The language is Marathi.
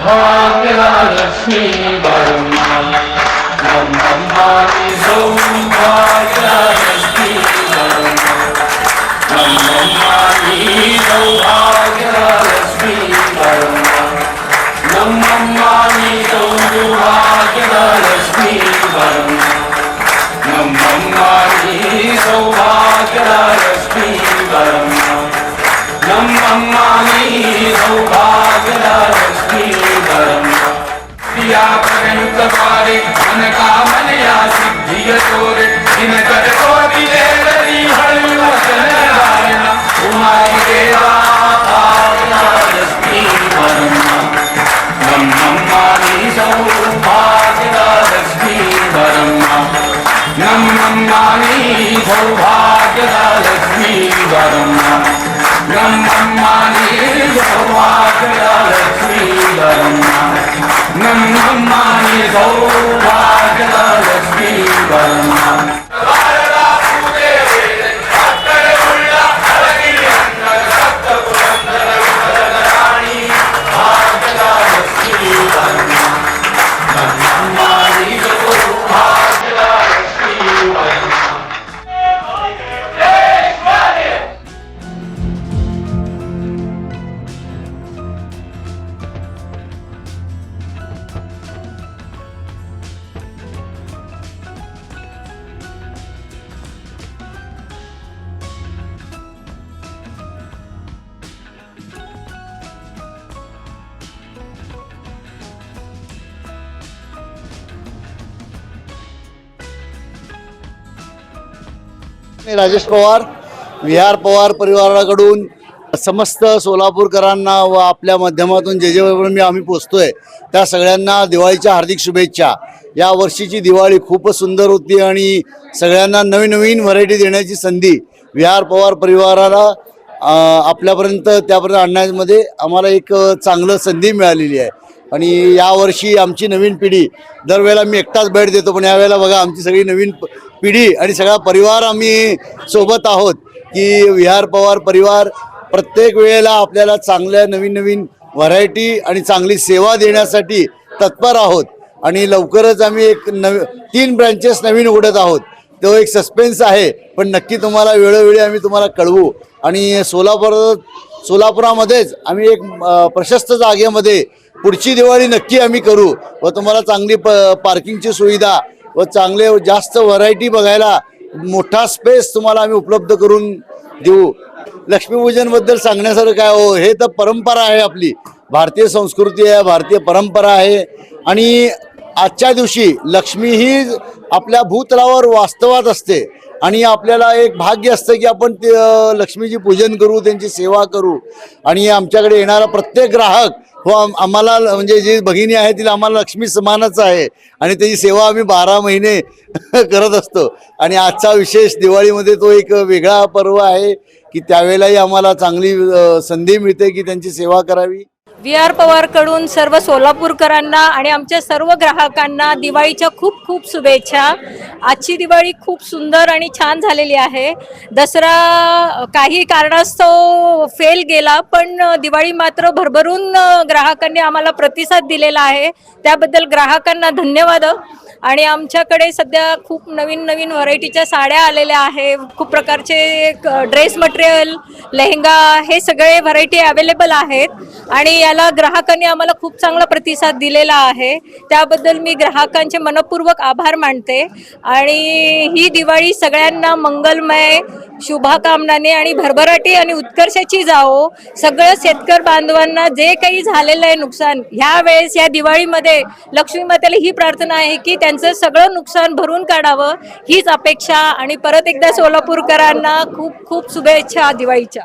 भाग्यलक्ष्मी वर्मा। ब्रह्मानि सौभाग्यलक्ष्मी वर्मा। ब्रह्मानि सौभाग्यलक्ष्मी वर्मा। ब्रह्मानि सौभाग्यलक्ष्मी वर्मा। દયા પરંત પારે મન કામનયા સિદ્ધિય તોરે દિન કર કોરી દેવરી હળિ વચન ગાયના मी राजेश पवार विहार पवार परिवाराकडून समस्त सोलापूरकरांना व आपल्या माध्यमातून जे जे मी आम्ही पोचतोय त्या सगळ्यांना दिवाळीच्या हार्दिक शुभेच्छा. या वर्षीची दिवाळी खूपच सुंदर होती आणि सगळ्यांना नवीन नवीन व्हरायटी देण्याची संधी विहार पवार परिवाराला आपल्यापर्यंत त्यापर्यंत आणण्यामध्ये आम्हाला एक चांगलं संधी मिळालेली आहे. आणि यावर्षी आमची नवीन पिढी दरवेळेला मी एकटाच भेट देतो पण यावेळेला बघा आमची सगळी नवीन पिढी आणि सगळा परिवार आम्ही सोबत आहोत की विहार पवार परिवार प्रत्येक वेळेला आपल्याला चांगल्या नवीन नवीन व्हरायटी आणि चांगली सेवा देण्यासाठी तत्पर आहोत. आणि लवकरच आम्ही एक नव तीन ब्रँचेस नवीन उघडत आहोत. तो एक सस्पेन्स आहे पण नक्की तुम्हाला वेळोवेळी आम्ही तुम्हाला कळवू. आणि सोलापूर सोलापुरामध्येच आम्ही एक प्रशस्त जागेमध्ये पुढची दिवाळी नक्की आम्ही करू व तुम्हाला चांगली प पार्किंगची सुविधा व चांगले जास्त व्हरायटी बघायला मोठा स्पेस तुम्हाला आम्ही उपलब्ध करून देऊ. लक्ष्मीपूजनबद्दल सांगण्यासारखं काय हो हे तर परंपरा आहे आपली. भारतीय संस्कृती आहे भारतीय परंपरा आहे. आणि आजच्या दिवशी लक्ष्मी ही आपल्या भूतलावर वास्तवात असते. आणि आपल्याला एक भाग्य असतं की आपण ते लक्ष्मीची पूजन करू त्यांची सेवा करू. आणि आमच्याकडे येणारा प्रत्येक ग्राहक हो आम्हाला ल- म्हणजे जी भगिनी आहे तिला आम्हाला लक्ष्मी समानच आहे. आणि त्याची सेवा आम्ही बारा महिने करत असतो. आणि आजचा विशेष दिवाळीमध्ये तो एक वेगळा पर्व आहे की त्यावेळेलाही आम्हाला चांगली संधी मिळते की त्यांची सेवा करावी. व्ही आर पवारकडून सर्व सोलापूरकरांना आणि आमच्या सर्व ग्राहकांना दिवाळीच्या खूप खूप शुभेच्छा. आजची दिवाळी खूप सुंदर आणि छान झालेली आहे. दसरा काही कारणास्तव फेल गेला पण दिवाळी मात्र भरभरून ग्राहकांनी आम्हाला प्रतिसाद दिलेला आहे. त्याबद्दल ग्राहकांना धन्यवाद. आणि आमच्याकडे सध्या खूप नवीन नवीन व्हरायटीच्या साड्या आलेल्या आहे. खूप प्रकारचे ड्रेस मटेरियल लेहंगा हे सगळे व्हरायटी अवेलेबल आहेत. आणि याला ग्राहकांनी आम्हाला खूप चांगला प्रतिसाद दिलेला आहे. त्याबद्दल मी ग्राहकांचे मनपूर्वक आभार मानते. आणि ही दिवाळी सगळ्यांना मंगलमय शुभाकामनाने आणि भरभराटी आणि उत्कर्षाची जाओ सगळं शेतकर बांधवांना जे काही झालेलं आहे नुकसान ह्या वेळेस या दिवाळीमध्ये लक्ष्मी मातेला ही प्रार्थना आहे की त्यांचं सगळं नुकसान भरून काढावं. हीच अपेक्षा आणि परत एकदा सोलापूरकरांना खूप खूप शुभेच्छा दिवाळीच्या.